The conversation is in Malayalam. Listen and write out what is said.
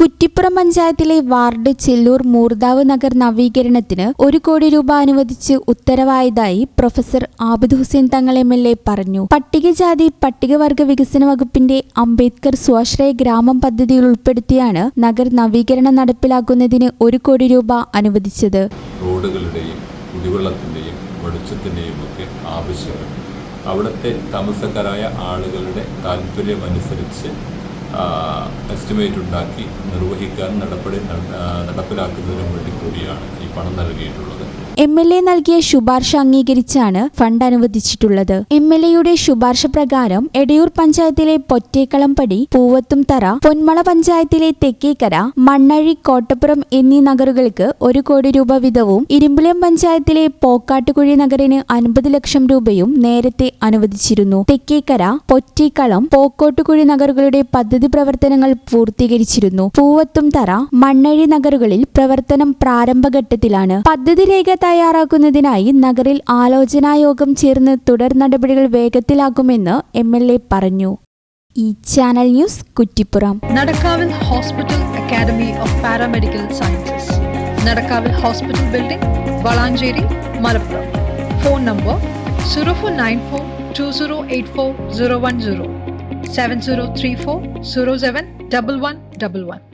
കുറ്റിപ്പുറം പഞ്ചായത്തിലെ വാർഡ് ചെല്ലൂർ മൂർദാവ് നഗർ നവീകരണത്തിന് ഒരു കോടി രൂപ അനുവദിച്ച് ഉത്തരവായതായി professor Abid Hussain Thangal M L A പറഞ്ഞു. പട്ടികജാതി പട്ടികവർഗ വികസന വകുപ്പിന്റെ അംബേദ്കർ സ്വാശ്രയ ഗ്രാമം പദ്ധതിയിൽ ഉൾപ്പെടുത്തിയാണ് നഗർ നവീകരണം നടപ്പിലാക്കുന്നതിന് ഒരു കോടി രൂപ അനുവദിച്ചത്. കുടിവെള്ളത്തിന്റെയും ഒക്കെ അവിടുത്തെ താമസക്കാരായ ആളുകളുടെ താല്പര്യമനുസരിച്ച് എസ്റ്റിമേറ്റ് ഉണ്ടാക്കി നിർവഹിക്കാൻ നടപടി നടപ്പിലാക്കുന്നതിനും വേണ്ടി കൂടിയാണ് ഈ പണം നൽകിയിട്ടുള്ളത്. എം എൽ എ നൽകിയ ശുപാർശ അംഗീകരിച്ചാണ് ഫണ്ട് അനുവദിച്ചിട്ടുള്ളത്. എം എൽ എയുടെ ശുപാർശ പ്രകാരം എടയൂർ പഞ്ചായത്തിലെ പൊറ്റേക്കളംപടി പൂവത്തുംതറ പൊന്മള പഞ്ചായത്തിലെ തെക്കേക്കര മണ്ണഴി കോട്ടപ്പുറം എന്നീ നഗറുകൾക്ക് ഒരു കോടി രൂപ വീതവും ഇരുമ്പുലം പഞ്ചായത്തിലെ പോക്കാട്ടുകുഴി നഗറിന് അൻപത് ലക്ഷം രൂപയും നേരത്തെ അനുവദിച്ചിരുന്നു. തെക്കേക്കര പൊറ്റേക്കളം പോക്കോട്ടുകുഴി നഗറുകളുടെ പദ്ധതി പ്രവർത്തനങ്ങൾ പൂർത്തീകരിച്ചിരുന്നു. പൂവത്തുംതറ മണ്ണഴി നഗറുകളിൽ പ്രവർത്തനം പ്രാരംഭഘട്ടത്തിലാണ്. പദ്ധതി രേഖ തയ്യാറാക്കുന്നതിനായി നഗറിൽ ആലോചനായോഗം ചേർന്ന് തുടർ നടപടികൾ വേഗത്തിലാക്കുമെന്ന് എം എൽ എ പറഞ്ഞു. ഈ channel news Kuttippuram. നടക്കാവിൽ hospital academy of paramedical sciences. നടക്കാവിൽ hospital building Valanchery Malappuram. Phone number zero four nine four two zero eight four zero one zero. 7034 07